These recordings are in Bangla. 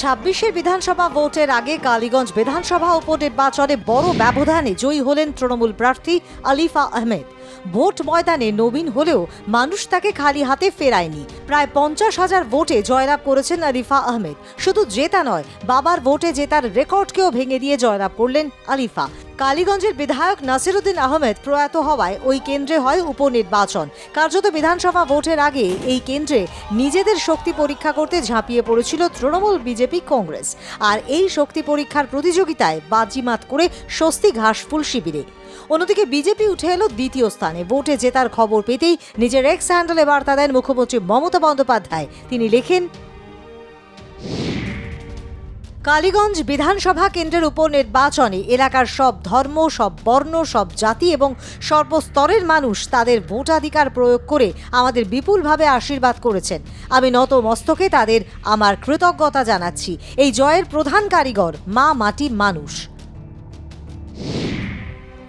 ছাব্বিশের বিধানসভা ভোটের আগে কালীগঞ্জ বিধানসভা উপনির্বাচনে বড় ব্যবধানে জয়ী হলেন তৃণমূল প্রার্থী আলিফা আহমেদ। ভোট ময়দানে নবীন হলেও মানুষ তাকে খালি হাতে ফেরায়নি। প্রায় পঞ্চাশ হাজার ভোটে জয়লাভ করেছেন আলিফা আহমেদ। শুধু জেতা নয়, বাবার ভোটে জেতার রেকর্ডকেও ভেঙে দিয়ে জয়লাভ করলেন আলিফা। কালীগঞ্জের বিধায়ক নাসিরুদ্দিন আহমেদ প্রয়াত হওয়ায় ওই কেন্দ্রে হয় উপনির্বাচন। কার্যত বিধানসভা ভোটের আগে এই কেন্দ্রে নিজেদের শক্তি পরীক্ষা করতে ঝাঁপিয়ে পড়েছিল তৃণমূল বিজেপি কংগ্রেস। আর এই শক্তি পরীক্ষার প্রতিযোগিতায় বাজিমাত করে স্বস্তি ঘাসফুল শিবিরে। অন্যদিকে বিজেপি উঠে এলো দ্বিতীয় স্থানে। ভোটে জেতার খবর পেতেই নিজের এক্স হ্যান্ডেলে বার্তা দেন মুখ্যমন্ত্রী মমতা বন্দ্যোপাধ্যায়। তিনি লেখেন কালীগঞ্জ বিধানসভা কেন্দ্রের উপনির্বাচনে এলাকার সব ধর্ম, সব বর্ণ, সব জাতি এবং সর্বস্তরের মানুষ তাদের ভোটাধিকার প্রয়োগ করে আমাদের বিপুলভাবে আশীর্বাদ করেছেন। আমি নত মস্তকে তাদের আমার কৃতজ্ঞতা জানাচ্ছি। এই জয়ের প্রধান কারিগর মা মাটি মানুষ।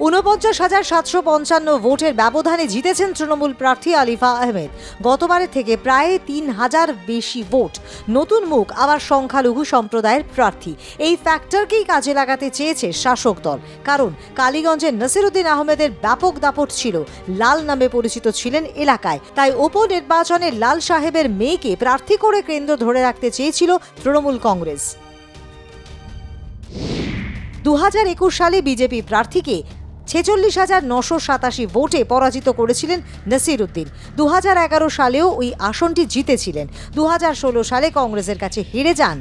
ঊনপঞ্চাশ হাজার সাতশো পঞ্চান্ন ভোটের ব্যবধানে জিতেছেন তৃণমূল প্রার্থী আলিফা আহমেদ। গতবারের থেকে প্রায় তিন হাজার বেশি ভোট। নতুন মুখ, আবার সংখ্যালঘু সম্প্রদায়ের প্রার্থী। এই ফ্যাক্টরকেই কাজে লাগাতে চেয়েছে শাসক দল। কারণ কালীগঞ্জের নসিরুদ্দিন আহমেদের ব্যাপক দাপট ছিল। লাল নামে পরিচিত ছিলেন এলাকায়। তাই উপনির্বাচনে লাল সাহেবের মেয়েকে প্রার্থী করে কেন্দ্র ধরে রাখতে চেয়েছিল তৃণমূল কংগ্রেস। দু হাজার একুশ সালে বিজেপি প্রার্থীকে ছেচল্লিশ হাজার নশো সাতাশি ভোটে পরাজিত করেছিলেন নসির উদ্দিন দু হাজার এগারো সালেও ওই আসনটি জিতেছিলেন। দু হাজার ষোলো সালে কংগ্রেসের কাছে হেরে যান।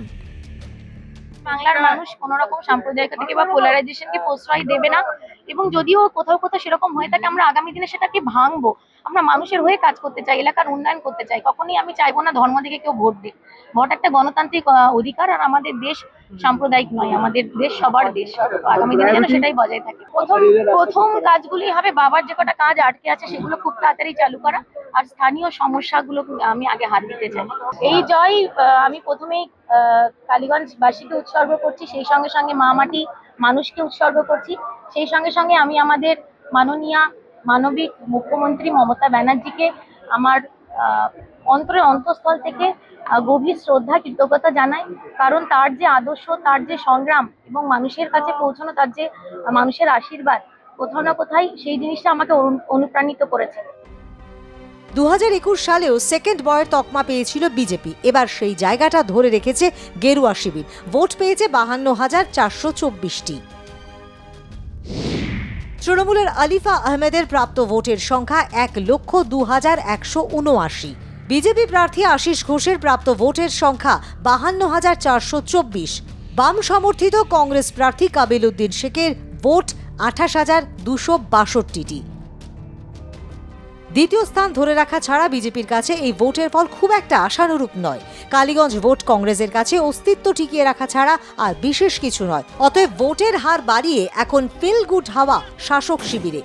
বাংলার মানুষ কোন রকম সাম্প্রদায়িকতা থেকে বা পোলারাইজেশনকে প্রশ্রয় দেবে না। এবং যদিও কোথাও কোথাও সেরকম হয়ে থাকে, আমরা আগামী দিনে সেটাকে ভাঙবো। আমরা মানুষের হয়ে কাজ করতে চাই, এলাকার উন্নয়ন করতে চাই। কখনই আমি চাইব না ধর্ম থেকে কেউ ভোট দিক। ভোট একটা গণতান্ত্রিক অধিকার আর আমাদের দেশ সাম্প্রদায়িক নয়, আমাদের দেশ সবার দেশ। আগামী দিনে যেন সেটাই বজায় থাকে। প্রথম প্রথম কাজগুলি হবে বাবার যে কটা কাজ আটকে আছে, সেগুলো খুব তাড়াতাড়ি চালু করা। আর স্থানীয় সমস্যাগুলো আমি আগে হাত দিতে চাই। এই জয় আমি প্রথমেই কালীগঞ্জবাসীকে উৎসর্গ করছি সেই সঙ্গে সঙ্গে মা মাটি মানুষকে উৎসর্গ করছি। সেই সঙ্গে সঙ্গে আমি আমাদের মাননীয়া মানবিক মুখ্যমন্ত্রী মমতা ব্যানার্জিকে আমার আহ, অন্তরের অন্তঃস্থল থেকে গভীর শ্রদ্ধা কৃতজ্ঞতা জানাই। কারণ তার যে আদর্শ তার যে সংগ্রাম এবং মানুষের কাছে পৌঁছানো তার যে মানুষের আশীর্বাদ কোথাও না কোথায় সেই জিনিসটা আমাকে অনু- অনুপ্রাণিত করেছে। দু একুশ সালেও সেকেন্ড বয়ের তকমা পেয়েছিল বিজেপি এবার সেই জায়গাটা ধরে রেখেছে গেরুয়া শিবির। ভোট পেয়েছে বাহান্ন হাজার চারশো চব্বিশটি। তৃণমূলের আলিফা আহমেদের প্রাপ্ত ভোটের সংখ্যা এক লক্ষ দু হাজার একশো উনআশি। বিজেপি প্রার্থী আশিস ঘোষের প্রাপ্ত ভোটের সংখ্যা বাহান্ন হাজার চারশো চব্বিশ। বাম সমর্থিত কংগ্রেস প্রার্থী কাবিল উদ্দিন শেখের ভোট আঠাশ হাজার দুশো বাষট্টিটি। দ্বিতীয় স্থান ধরে রাখা ছাড়া বিজেপির কাছে এই ভোটের ফল খুব একটা আশানুরূপ নয়। কালীগঞ্জ ভোট কংগ্রেসের কাছে অস্তিত্ব টিকিয়ে রাখা ছাড়া আর বিশেষ কিছু নয়। অতএব ভোটের হার বাড়িয়ে এখন ফিল গুড হাওয়া শাসক শিবিরে।